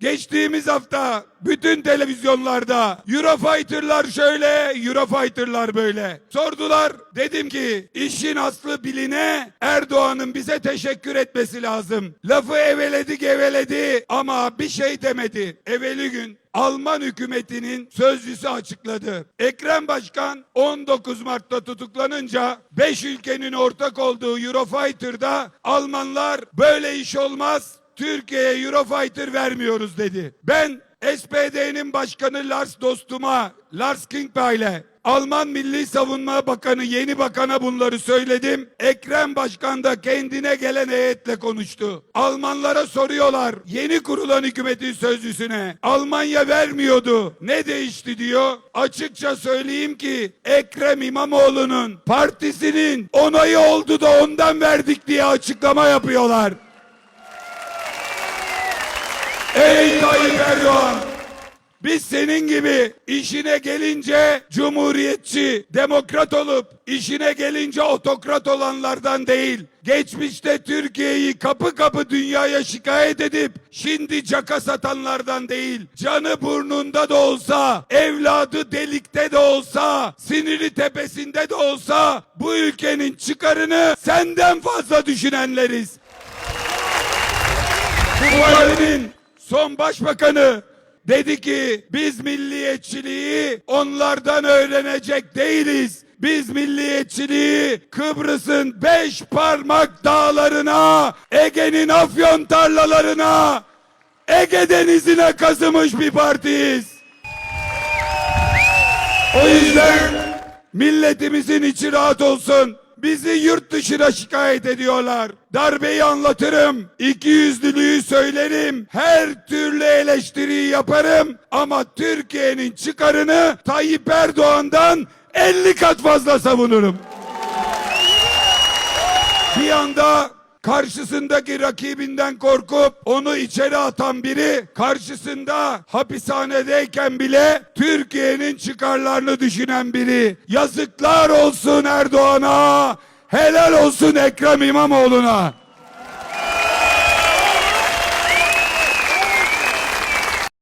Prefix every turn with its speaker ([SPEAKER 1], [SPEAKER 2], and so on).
[SPEAKER 1] Geçtiğimiz hafta bütün televizyonlarda Eurofighter'lar şöyle, Eurofighter'lar böyle. Sordular. Dedim ki işin aslı biline Erdoğan'ın bize teşekkür etmesi lazım. Lafı eveledi geveledi ama bir şey demedi. Evveli gün Alman hükümetinin sözcüsü açıkladı. Ekrem Başkan 19 Mart'ta tutuklanınca 5 ülkenin ortak olduğu Eurofighter'da Almanlar böyle iş olmaz Türkiye'ye Eurofighter vermiyoruz dedi. Ben SPD'nin başkanı Lars dostuma Lars Klingbeil ile Alman Milli Savunma Bakanı yeni bakana bunları söyledim. Ekrem Başkan da kendine gelen heyetle konuştu. Almanlara soruyorlar yeni kurulan hükümetin sözcüsüne. Almanya vermiyordu. Ne değişti diyor. Açıkça söyleyeyim ki Ekrem İmamoğlu'nun partisinin onayı oldu da ondan verdik diye açıklama yapıyorlar. Ey Tayyip Erdoğan! Biz senin gibi işine gelince cumhuriyetçi, demokrat olup işine gelince otokrat olanlardan değil. Geçmişte Türkiye'yi kapı kapı dünyaya şikayet edip şimdi caka satanlardan değil. Canı burnunda da olsa, evladı delikte de olsa, siniri tepesinde de olsa bu ülkenin çıkarını senden fazla düşünenleriz. Bu valinin son başbakanı dedi ki biz milliyetçiliği onlardan öğrenecek değiliz. Biz milliyetçiliği Kıbrıs'ın beş parmak dağlarına, Ege'nin afyon tarlalarına, Ege denizine kazımış bir partiyiz. O yüzden milletimizin içi rahat olsun. Bizi yurt dışına şikayet ediyorlar. Darbeyi anlatırım. İki yüzlülüğü söylerim. Her türlü eleştiriyi yaparım. Ama Türkiye'nin çıkarını Tayyip Erdoğan'dan 50 kat fazla savunurum. Bir anda karşısındaki rakibinden korkup onu içeri atan biri karşısında hapishanedeyken bile Türkiye'nin çıkarlarını düşünen biri. Yazıklar olsun Erdoğan'a, helal olsun Ekrem İmamoğlu'na.